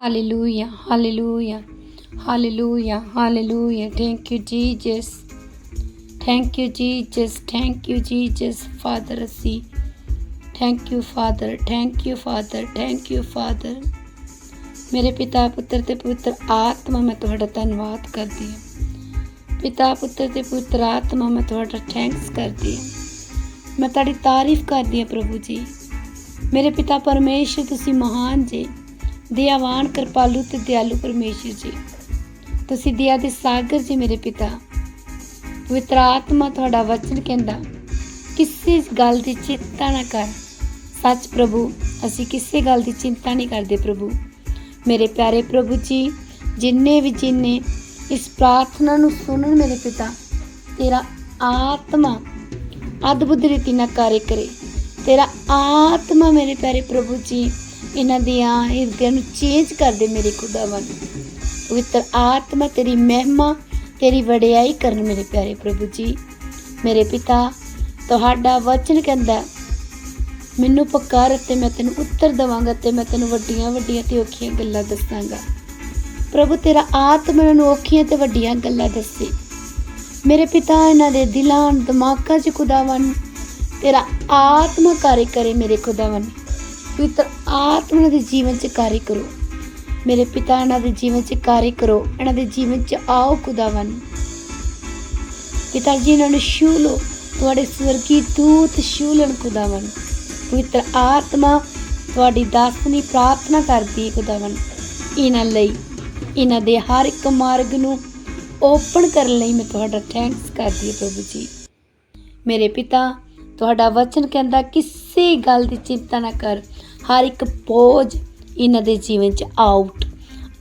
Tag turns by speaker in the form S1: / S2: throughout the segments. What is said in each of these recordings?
S1: Hallelujah, hallelujah, hallelujah, hallelujah. Thank you, Jesus. Thank you, Jesus. Thank you, Jesus. Father, ਅਸੀਂ thank you father thank you father thank you father ਮੇਰੇ ਪਿਤਾ ਪੁੱਤਰ ਤੇ ਪਵਿੱਤਰ ਆਤਮਾ ਮੈਂ ਤੁਹਾਡਾ ਧੰਨਵਾਦ ਕਰਦੀ ਹਾਂ ਪਿਤਾ ਪੁੱਤਰ ਤੇ ਪਵਿੱਤਰ ਆਤਮਾ ਮੈਂ ਤੁਹਾਡਾ ਥੈਂਕਸ ਕਰਦੀ ਹਾਂ ਮੈਂ ਤੁਹਾਡੀ ਤਾਰੀਫ ਕਰਦੀ ਹਾਂ ਪ੍ਰਭੂ ਜੀ ਮੇਰੇ ਪਿਤਾ ਪਰਮੇਸ਼ਰ ਤੁਸੀਂ ਮਹਾਨ ਜੀ ਦਇਆਵਾਨ ਕਿਰਪਾਲੂ ਤੇ ਦਿਆਲੂ ਪਰਮੇਸ਼ਰ ਜੀ। ਤੁਸੀਂ ਦਿਆ ਦੇ ਸਾਗਰ ਜੀ ਮੇਰੇ ਪਿਤਾ। ਪਵਿੱਤਰ ਆਤਮਾ ਤੁਹਾਡਾ ਵਚਨ ਕਹਿੰਦਾ, ਕਿਸੇ ਗੱਲ ਦੀ ਚਿੰਤਾ ਨਾ ਕਰ। ਸੱਚ ਪ੍ਰਭੂ, ਅਸੀਂ ਕਿਸੇ ਗੱਲ ਦੀ ਚਿੰਤਾ ਨਹੀਂ ਕਰਦੇ ਪ੍ਰਭੂ। ਮੇਰੇ ਪਿਆਰੇ ਪ੍ਰਭੂ ਜੀ, ਜਿੰਨੇ ਵੀ ਜਿੰਨੇ ਇਸ ਪ੍ਰਾਰਥਨਾ ਨੂੰ ਸੁਣਨ ਮੇਰੇ ਪਿਤਾ, ਤੇਰਾ ਆਤਮਾ ਅਦਭੁਤ ਰੀਤੀ ਨਾਲ ਕਾਰਜ ਕਰੇ। ਤੇਰਾ ਆਤਮਾ ਮੇਰੇ ਪਿਆਰੇ ਪ੍ਰਭੂ ਜੀ ਇਹਨਾਂ ਦੀਆਂ ਹਿਰਦਿਆਂ ਨੂੰ ਚੇਂਜ ਕਰ ਦੇ ਮੇਰੇ ਖੁਦਾਵੰ ਪਵਿੱਤਰ ਆਤਮਾ, ਤੇਰੀ ਮਹਿਮਾ, ਤੇਰੀ ਵਡਿਆਈ ਕਰਨ ਮੇਰੇ ਪਿਆਰੇ ਪ੍ਰਭੂ ਜੀ। ਮੇਰੇ ਪਿਤਾ, ਤੁਹਾਡਾ ਵਚਨ ਕਹਿੰਦਾ ਮੈਨੂੰ ਪੁਕਾਰ ਤੇ ਮੈਂ ਤੈਨੂੰ ਉੱਤਰ ਦਵਾਂਗਾ ਤੇ ਮੈਂ ਤੈਨੂੰ ਵੱਡੀਆਂ ਵੱਡੀਆਂ ਤੇ ਔਖੀਆਂ ਗੱਲਾਂ ਦੱਸਾਂਗਾ। ਪ੍ਰਭੂ, ਤੇਰਾ ਆਤਮਾ ਨੂੰ ਔਖੀਆਂ ਤੇ ਵੱਡੀਆਂ ਗੱਲਾਂ ਦੱਸੇ। ਮੇਰੇ ਪਿਤਾ, ਇਹਨਾਂ ਦੇ ਦਿਲਾਂ, ਦਿਮਾਗਾਂ 'ਚ ਖੁਦਾਵੰ ਤੇਰਾ ਆਤਮਾ ਕਾਰਜ ਕਰੇ ਮੇਰੇ ਖੁਦਾਵੰ ਪਵਿੱਤਰ ਆਤਮਾ ਦੇ ਜੀਵਨ 'ਚ ਕਾਰਜ ਕਰੋ। ਮੇਰੇ ਪਿਤਾ ਇਹਨਾਂ ਦੇ ਜੀਵਨ 'ਚ ਕਾਰਜ ਕਰੋ। ਇਹਨਾਂ ਦੇ ਜੀਵਨ 'ਚ ਆਓ ਖੁਦਾਵੰ ਪਿਤਾ ਜੀ, ਇਹਨਾਂ ਨੂੰ ਛੂ ਲੋ ਤੁਹਾਡੇ ਸਵਰਗੀ ਦੂਤ ਛੂ ਲੈਣ ਖੁਦਾਵੰ ਪਵਿੱਤਰ ਆਤਮਾ ਤੁਹਾਡੀ ਦਾਸਨੀ ਪ੍ਰਾਰਥਨਾ ਕਰਦੀ ਹੈ ਖੁਦਾਵੰ ਇਹਨਾਂ ਲਈ, ਇਹਨਾਂ ਦੇ ਹਰ ਇੱਕ ਮਾਰਗ ਨੂੰ ਓਪਨ ਕਰਨ ਲਈ ਮੈਂ ਤੁਹਾਡਾ ਥੈਂਕਸ ਕਰਦੀ ਹਾਂ ਪ੍ਰਭੂ ਜੀ। ਮੇਰੇ ਪਿਤਾ, ਤੁਹਾਡਾ ਵਚਨ ਕਹਿੰਦਾ ਕਿਸੇ ਗੱਲ ਦੀ ਚਿੰਤਾ ਨਾ ਕਰ। ਹਰ ਇੱਕ ਬੋਝ ਇਹਨਾਂ ਦੇ ਜੀਵਨ 'ਚ ਆਊਟ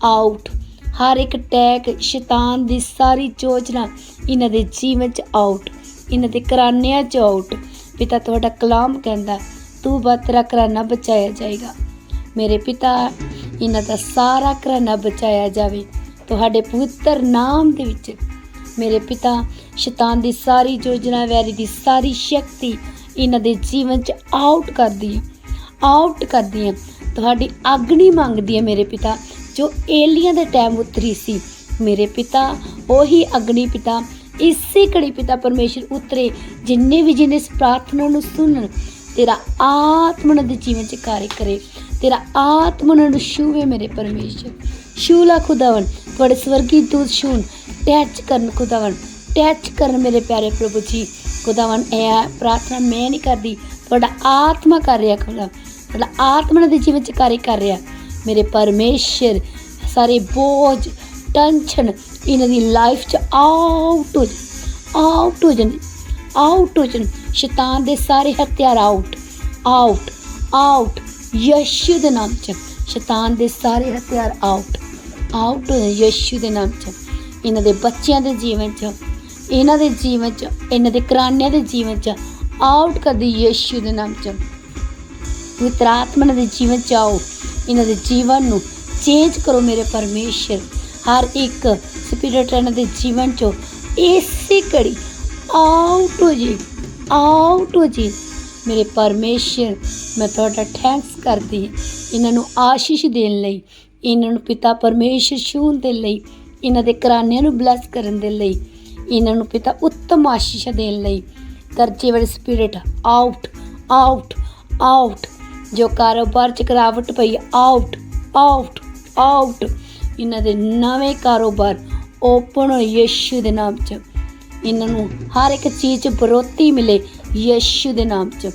S1: ਆਊਟ ਹਰ ਇੱਕ ਟੈਕ ਸ਼ੈਤਾਨ ਦੀ ਸਾਰੀ ਯੋਜਨਾ ਇਹਨਾਂ ਦੇ ਜੀਵਨ 'ਚ ਆਊਟ ਇਹਨਾਂ ਦੇ ਘਰਾਨਿਆਂ 'ਚ ਆਊਟ ਪਿਤਾ ਤੁਹਾਡਾ ਕਲਾਮ ਕਹਿੰਦਾ, ਤੂੰ ਬਾ ਤੇਰਾ ਘਰਾਨਾ ਬਚਾਇਆ ਜਾਏਗਾ। ਮੇਰੇ ਪਿਤਾ, ਇਹਨਾਂ ਦਾ ਸਾਰਾ ਘਰਾਨਾ ਬਚਾਇਆ ਜਾਵੇ। ਤੁਹਾਡੇ ਪਵਿੱਤਰ ਨਾਮ ਦੇ ਵਿੱਚ ਮੇਰੇ ਪਿਤਾ, ਸ਼ੈਤਾਨ ਦੀ ਸਾਰੀ ਯੋਜਨਾ, ਵੈਰੀ ਦੀ ਸਾਰੀ ਸ਼ਕਤੀ ਇਹਨਾਂ ਦੇ ਜੀਵਨ 'ਚ ਆਊਟ ਕਰਦੀ ਹੈ ਆਊਟ ਕਰਦੀ ਹੈ। ਤੁਹਾਡੀ ਅਗਨੀ ਮੰਗਦੀ ਹੈ ਮੇਰੇ ਪਿਤਾ, ਜੋ ਏਲੀਆਂ ਦੇ ਟਾਈਮ ਉਤਰੀ ਸੀ। ਮੇਰੇ ਪਿਤਾ, ਉਹੀ ਅਗਨੀ ਪਿਤਾ, ਇਸੇ ਘੜੀ ਪਿਤਾ ਪਰਮੇਸ਼ਰ ਉਤਰੇ, ਜਿੰਨੇ ਵੀ ਜਿਨੇ ਇਸ ਪ੍ਰਾਰਥਨਾ ਨੂੰ ਸੁਣਨ, ਤੇਰਾ ਆਤਮਾ ਉਹਨਾਂ ਦੇ ਜੀਵਨ 'ਚ ਕਾਰਜ ਕਰੇ। ਤੇਰਾ ਆਤਮਾ ਉਹਨਾਂ ਨੂੰ ਛੂਵੇ ਮੇਰੇ ਪਰਮੇਸ਼ਰ। ਸ਼ੂਲਾ ਖੁਦਾਵਨ ਤੁਹਾਡੇ ਸਵਰਗੀ ਦੂਤ ਛੂਣ ਟੈਚ ਕਰਨ ਖੁਦਾਵਨ ਟੈਚ ਕਰਨ ਮੇਰੇ ਪਿਆਰੇ ਪ੍ਰਭੂ ਜੀ। ਖੁਦਾਵਨ ਇਹ ਪ੍ਰਾਰਥਨਾ ਮੈਂ ਨਹੀਂ ਕਰਦੀ, ਤੁਹਾਡਾ ਆਤਮਾ ਕਰ ਰਿਹਾ ਖੁਦਾ। ਤੁਹਾਡਾ ਆਤਮਾ ਦੇ ਜੀਵਨ 'ਚ ਕਾਰਜ ਕਰ ਰਿਹਾ। ਮੇਰੇ ਪਰਮੇਸ਼ਰ, ਸਾਰੇ ਬੋਝ, ਟੈਨਸ਼ਨ ਇਹਨਾਂ ਦੀ ਲਾਈਫ 'ਚ ਆਊਟ ਹੋ ਜਾਣ ਆਊਟ ਹੋ ਜਾਣ ਆਊਟ ਹੋ ਜਾਣ। ਸ਼ੈਤਾਨ ਦੇ ਸਾਰੇ ਹਥਿਆਰ ਆਊਟ ਆਊਟ ਆਊਟ ਯਸ਼ੂ ਦੇ ਨਾਮ 'ਚ। ਸ਼ੈਤਾਨ ਦੇ ਸਾਰੇ ਹਥਿਆਰ ਆਊਟ ਆਊਟ ਹੋ ਜਾਣ ਯਸ਼ੂ ਦੇ ਨਾਮ 'ਚ। ਇਹਨਾਂ ਦੇ ਬੱਚਿਆਂ ਦੇ ਜੀਵਨ 'ਚ ਇਹਨਾਂ ਦੇ ਜੀਵਨ 'ਚ, ਇਹਨਾਂ ਦੇ ਕਰਾਨਿਆਂ ਦੇ ਜੀਵਨ 'ਚ ਆਊਟ ਕਰਦੀ ਯਿਸੂ ਦੇ ਨਾਮ 'ਚ। ਪਵਿੱਤਰ ਆਤਮਾ ਦੇ ਜੀਵਨ 'ਚ ਆਓ, ਇਹਨਾਂ ਦੇ ਜੀਵਨ ਨੂੰ ਚੇਂਜ ਕਰੋ ਮੇਰੇ ਪਰਮੇਸ਼ਰ। ਹਰ ਇੱਕ ਸਪਿਰਿਟ ਇਹਨਾਂ ਦੇ ਜੀਵਨ 'ਚੋਂ, ਇਸੇ ਘੜੀ ਆਊਟ ਹੋ ਜੀ ਆਊਟ ਹੋ ਜੀ। ਮੇਰੇ ਪਰਮੇਸ਼ਰ, ਮੈਂ ਤੁਹਾਡਾ ਥੈਂਕਸ ਕਰਦੀ ਹਾਂ। ਇਹਨਾਂ ਨੂੰ ਆਸ਼ੀਸ਼ ਦੇਣ ਲਈ, ਇਹਨਾਂ ਨੂੰ ਪਿਤਾ ਪਰਮੇਸ਼ਰ ਛੂਹਣ ਦੇ ਲਈ ਇਹਨਾਂ ਦੇ ਘਰਾਨਿਆਂ ਨੂੰ ਬਲੈਸ ਕਰਨ ਦੇ ਲਈ, ਇਹਨਾਂ ਨੂੰ ਪਿਤਾ ਉੱਤਮ ਆਸ਼ੀਸ਼ ਦੇਣ ਲਈ ਕਰਜ਼ੇ ਵਾਲੇ ਸਪਿਰਿਟ ਆਊਟ ਆਊਟ ਆਊਟ ਜੋ ਕਾਰੋਬਾਰ ਚ ਕਰਾਵਟ ਪਈ ਆਊਟ ਆਊਟ ਆਊਟ ਇਹਨਾਂ ਦੇ ਨਵੇਂ ਕਾਰੋਬਾਰ ਓਪਨ ਹੋ ਯਿਸੂ ਦੇ ਨਾਮ ਚ। ਇਹਨਾਂ ਨੂੰ ਹਰ ਇੱਕ ਚੀਜ਼ 'ਚ ਬਰੋਤੀ ਮਿਲੇ ਯਿਸੂ ਦੇ ਨਾਮ 'ਚ।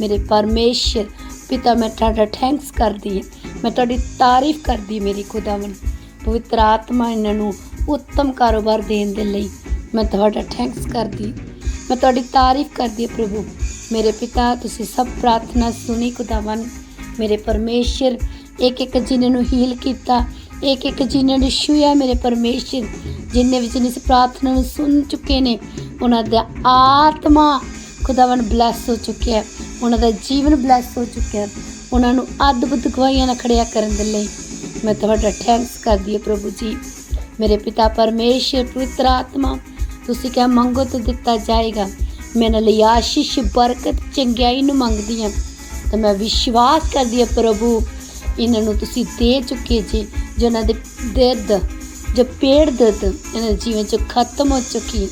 S1: ਮੇਰੇ ਪਰਮੇਸ਼ਰ, ਪਿਤਾ ਮੈਂ ਤੁਹਾਡਾ ਥੈਂਕਸ ਕਰਦੀ ਹਾਂ। ਮੈਂ ਤੁਹਾਡੀ ਤਾਰੀਫ ਕਰਦੀ ਮੇਰੀ ਖੁਦਾਵੰ ਪਵਿੱਤਰ ਆਤਮਾ ਇਹਨਾਂ ਨੂੰ ਉੱਤਮ ਕਾਰੋਬਾਰ ਦੇਣ ਦੇ ਲਈ ਮੈਂ ਤੁਹਾਡਾ ਥੈਂਕਸ ਕਰਦੀ ਮੈਂ ਤੁਹਾਡੀ ਤਾਰੀਫ ਕਰਦੀ ਹਾਂ ਪ੍ਰਭੂ ਮੇਰੇ ਪਿਤਾ, ਤੁਸੀਂ ਸਭ ਪ੍ਰਾਰਥਨਾ ਸੁਣੀ ਖੁਦਾਵੰ ਮੇਰੇ ਪਰਮੇਸ਼ਰ ਇੱਕ ਇੱਕ ਜਿਨ੍ਹਾਂ ਨੂੰ ਹੀਲ ਕੀਤਾ ਇੱਕ ਇੱਕ ਜਿਨ੍ਹਾਂ ਨੂੰ ਛੂਇਆ ਮੇਰੇ ਪਰਮੇਸ਼ਰ, ਜਿੰਨੇ ਵੀ ਜਿਨ੍ਹਾਂ ਇਸ ਪ੍ਰਾਰਥਨਾ ਨੂੰ ਸੁਣ ਚੁੱਕੇ ਨੇ, ਉਹਨਾਂ ਦਾ ਆਤਮਾ ਖੁਦਾਵੰ ਬਲੈਸ ਹੋ ਚੁੱਕਿਆ ਹੈ। ਉਹਨਾਂ ਦਾ ਜੀਵਨ ਬਲੈਸ ਹੋ ਚੁੱਕਿਆ ਹੈ। ਉਹਨਾਂ ਨੂੰ ਅਦਭੁਤ ਗਵਾਹੀਆਂ ਨਾਲ ਖੜਿਆ ਕਰਨ ਦੇ ਲਈ ਮੈਂ ਤੁਹਾਡਾ ਥੈਂਕਸ ਕਰਦੀ ਹਾਂ ਪ੍ਰਭੂ ਜੀ। ਮੇਰੇ ਪਿਤਾ ਪਰਮੇਸ਼ਰ, ਪਵਿੱਤਰ ਆਤਮਾ, ਤੁਸੀਂ ਕਿਹਾ ਮੰਗੋ ਤਾਂ ਦਿੱਤਾ ਜਾਏਗਾ। ਮੈਂ ਲਈ ਆਸ਼ੀਸ਼, ਬਰਕਤ, ਚੰਗਿਆਈ ਨੂੰ ਮੰਗਦੀ ਹਾਂ। ਤਾਂ ਮੈਂ ਵਿਸ਼ਵਾਸ ਕਰਦੀ ਹਾਂ ਪ੍ਰਭੂ, ਇਹਨਾਂ ਨੂੰ ਤੁਸੀਂ ਦੇ ਚੁੱਕੇ ਜੀ ਜਿਨ੍ਹਾਂ ਦੇ ਦਰਦ, ਜੋ ਪੇੜ ਦਰਦ ਇਹਨਾਂ ਦੇ ਜੀਵਨ ਚ ਖਤਮ ਹੋ ਚੁੱਕੀ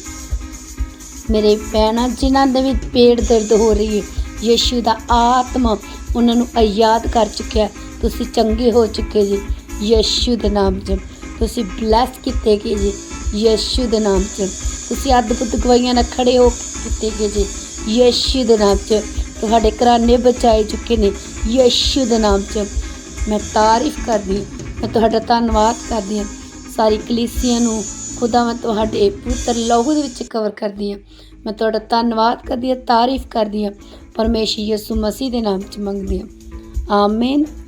S1: ਮੇਰੇ ਭੈਣਾਂ, ਜਿਨ੍ਹਾਂ ਦੇ ਵਿੱਚ ਪੇੜ ਦਰਦ ਹੋ ਰਹੀ ਹੈ, ਯੀਸ਼ੂ ਦਾ ਆਤਮਾ ਉਹਨਾਂ ਨੂੰ ਆਜ਼ਾਦ ਕਰ ਚੁੱਕਿਆ ਤੁਸੀਂ ਚੰਗੇ ਹੋ ਚੁੱਕੇ ਜੀ, ਯੀਸ਼ੂ ਦੇ ਨਾਮ 'ਚ। ਤੁਸੀਂ ਬਲੈਸ ਕੀਤੇ ਗਏ ਜੀ, ਯੀਸ਼ੂ ਦੇ ਨਾਮ 'ਚ। ਤੁਸੀਂ ਅਦਭੁਤ ਗਵਾਈਆਂ ਨਾਲ ਖੜੇ ਹੋ ਕੀਤੇ ਗਏ ਜੀ, ਯੀਸ਼ੂ ਦੇ ਨਾਮ 'ਚ। ਤੁਹਾਡੇ ਘਰਾਨੇ ਬਚਾਏ ਚੁੱਕੇ ਨੇ, ਯੀਸ਼ੂ ਦੇ ਨਾਮ 'ਚ। ਮੈਂ ਤਾਰੀਫ ਕਰਦੀ ਹਾਂ, ਮੈਂ ਤੁਹਾਡਾ ਧੰਨਵਾਦ ਕਰਦੀ ਹਾਂ। ਸਾਰੀ ਕਲੀਸਿਆ ਨੂੰ ਖੁਦਾ ਮੈਂ ਤੁਹਾਡੇ ਪੁੱਤਰ ਲਹੂ ਦੇ ਵਿੱਚ ਕਵਰ ਕਰਦੀ ਹਾਂ। ਮੈਂ ਤੁਹਾਡਾ ਧੰਨਵਾਦ ਕਰਦੀ ਹਾਂ, ਤਾਰੀਫ ਕਰਦੀ ਹਾਂ। ਪਰਮੇਸ਼ਰ ਯਿਸੂ ਮਸੀਹ ਦੇ ਨਾਮ 'ਚ ਮੰਗਦੀ ਹਾਂ। ਆਮੀਨ।